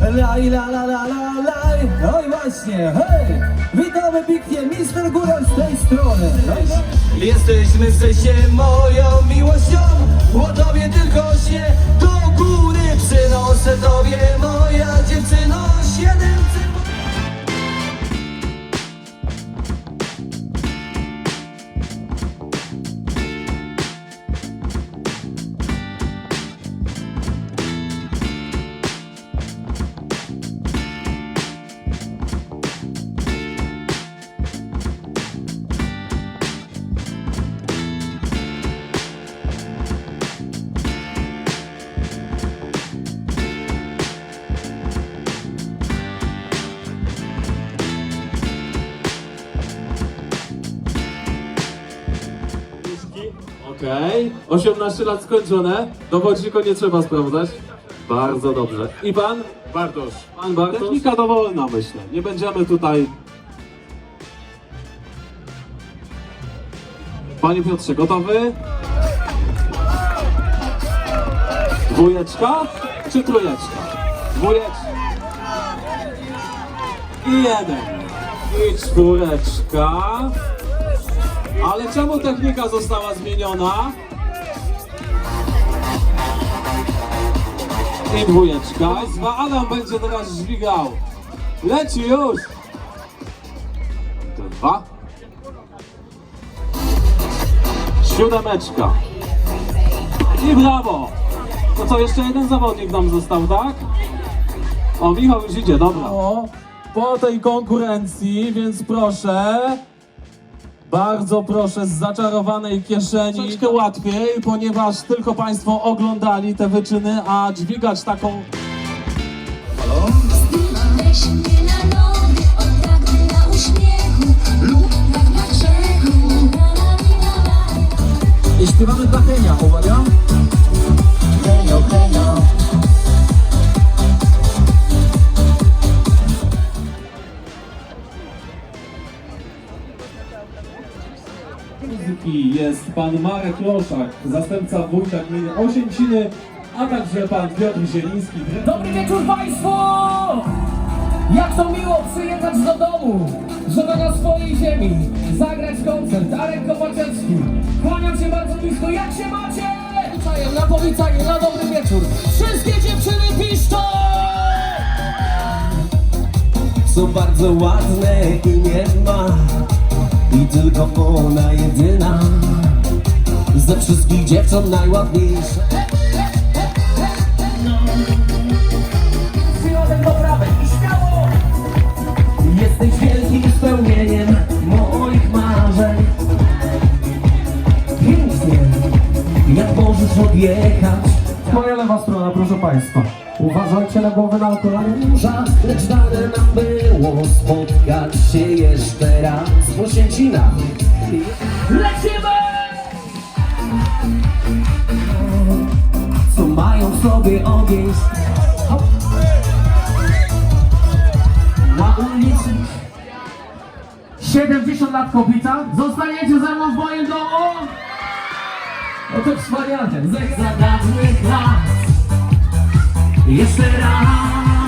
laj, la, la, la, la, laj. Oj właśnie, hej! Witamy pięknie, Mister Góral z tej strony. Jesteśmy w sensie moją miłością, o tobie tylko się do góry przynoszę tobie, moja dziewczyno, siedemcy. Okej, 18 lat skończone. Dowodnika nie trzeba sprawdzać. Bardzo dobrze. I pan? Bartosz. Pan Bartosz? Technika dowolna, myślę. Nie będziemy tutaj... Panie Piotrze, gotowy? Dwójeczka czy trójeczka? Dwójeczka. I jeden. I czwóreczka. Ale czemu technika została zmieniona? I dwójeczka. Zwa Adam będzie teraz dźwigał. Leci już. Dwa. Siódemeczka. I brawo. To co, jeszcze jeden zawodnik nam został, tak? O, Michał już idzie, dobra. O, po tej konkurencji, więc proszę. Bardzo proszę z zaczarowanej kieszeni. Troszeczkę łatwiej, ponieważ tylko Państwo oglądali te wyczyny, a dźwigać taką na nogi, na uśmiechu lub tak na na. I śpiewamy dla Henia, uwaga. Muzyki jest pan Marek Loszak, zastępca wójta gminy Osięciny, a także pan Piotr Zieliński, Dobry wieczór Państwu! Jak to miło przyjechać do domu, żeby na swojej ziemi zagrać koncert. Arek Kopaczewski, kłaniam się bardzo blisko. Jak się macie? Czajem, na powitanie, na dobry wieczór. Wszystkie dziewczyny piszczą! Są bardzo ładne i nie ma I tylko ona jedyna Ze wszystkich dziewcząt najładniejsza. Przyjąłem do prawej i śmiało! Jesteś wielkim spełnieniem moich marzeń. Pięknie, jak możesz odjechać Moja lewa strona, proszę Państwa. Uważajcie na głowę na kolanie. Burza, lecz dane nam było spotkać się jeszcze raz w Oświęcinach Lecimy! Co mają w sobie ogień Hop. Na ulicy 70 lat kobieta. Zostaniecie ze mną w moim domu? To wspaniale. za dawnych lat Jeszcze raz